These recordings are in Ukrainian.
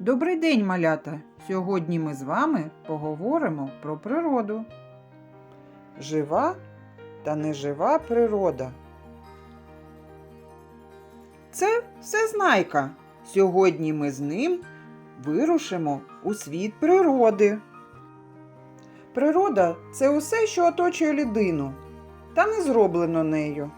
Добрий день, малята! Сьогодні ми з вами поговоримо про природу. Жива та нежива природа. Це всезнайка. Сьогодні ми з ним вирушимо у світ природи. Природа це усе, що оточує людину, та не зроблено нею.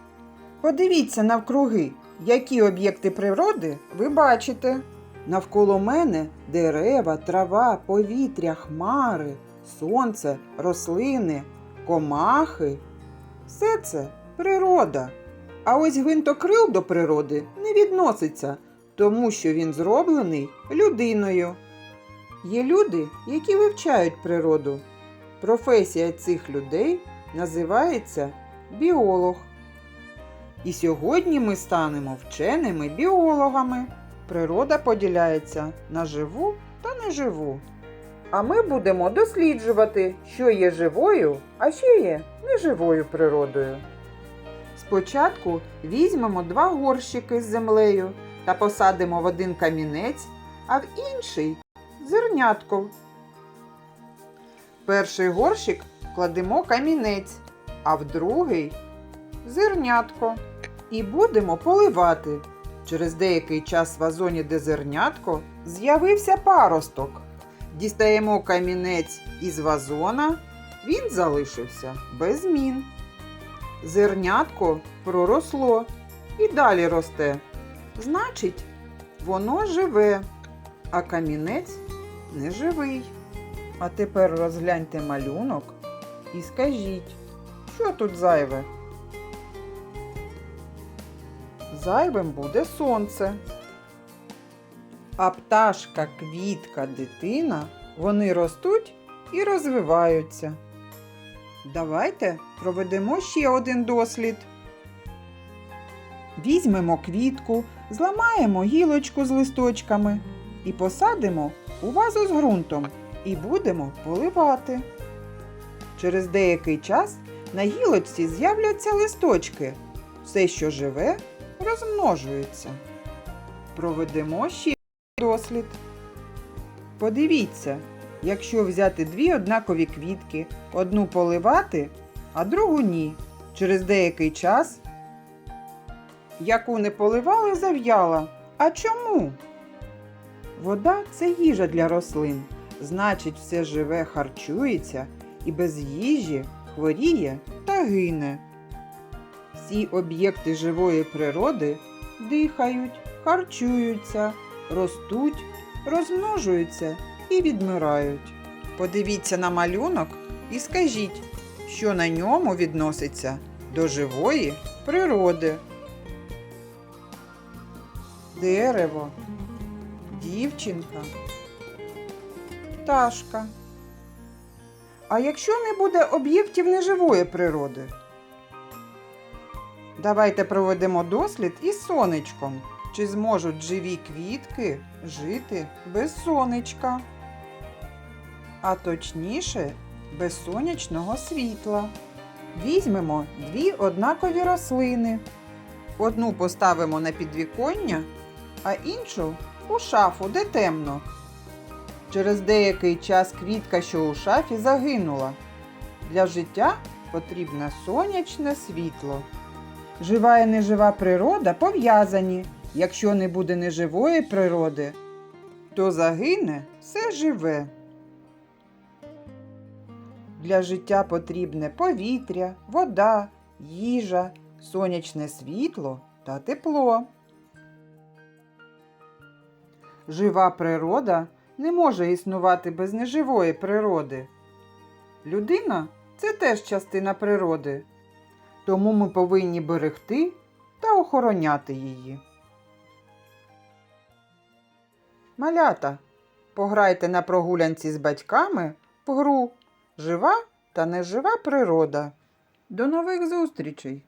Подивіться навкруги, які об'єкти природи ви бачите. Навколо мене дерева, трава, повітря, хмари, сонце, рослини, комахи. Все це природа. А ось гвинтокрил до природи не відноситься, тому що він зроблений людиною. Є люди, які вивчають природу. Професія цих людей називається біолог. І сьогодні ми станемо вченими біологами. Природа поділяється на живу та неживу. А ми будемо досліджувати, що є живою, а що є неживою природою. Спочатку візьмемо два горщики з землею та посадимо в один камінець, а в інший зернятко. В перший горщик кладемо камінець, а в другий зернятко. І будемо поливати. Через деякий час в вазоні, де зернятко, з'явився паросток. Дістаємо камінець із вазона, він залишився без змін. Зернятко проросло і далі росте. Значить, воно живе, а камінець не живий. А тепер розгляньте малюнок і скажіть, що тут зайве? Зайвим буде сонце. А пташка, квітка, дитина вони ростуть і розвиваються. Давайте проведемо ще один дослід. Візьмемо квітку, зламаємо гілочку з листочками і посадимо у вазу з ґрунтом і будемо поливати. Через деякий час на гілочці з'являться листочки. Все, що живе, розмножується. Проведемо ще дослід. Подивіться, якщо взяти дві однакові квітки, одну поливати, а другу ні. Через деякий час, яку не поливали, зав'яла. А чому? Вода це їжа для рослин. Значить, все живе харчується і без їжі хворіє та гине. Всі об'єкти живої природи дихають, харчуються, ростуть, розмножуються і відмирають. Подивіться на малюнок і скажіть, що на ньому відноситься до живої природи. Дерево, дівчинка, пташка. А якщо не буде об'єктів неживої природи? Давайте проведемо дослід із сонечком. Чи зможуть живі квітки жити без сонечка? А точніше, без сонячного світла. Візьмемо дві однакові рослини. Одну поставимо на підвіконня, а іншу у шафу, де темно. Через деякий час квітка, що у шафі, загинула. Для життя потрібне сонячне світло. Жива і нежива природа пов'язані. Якщо не буде неживої природи, то загине все живе. Для життя потрібне повітря, вода, їжа, сонячне світло та тепло. Жива природа не може існувати без неживої природи. Людина це теж частина природи тому ми повинні берегти та охороняти її. Малята, пограйте на прогулянці з батьками в гру Жива та нежива природа. До нових зустрічей!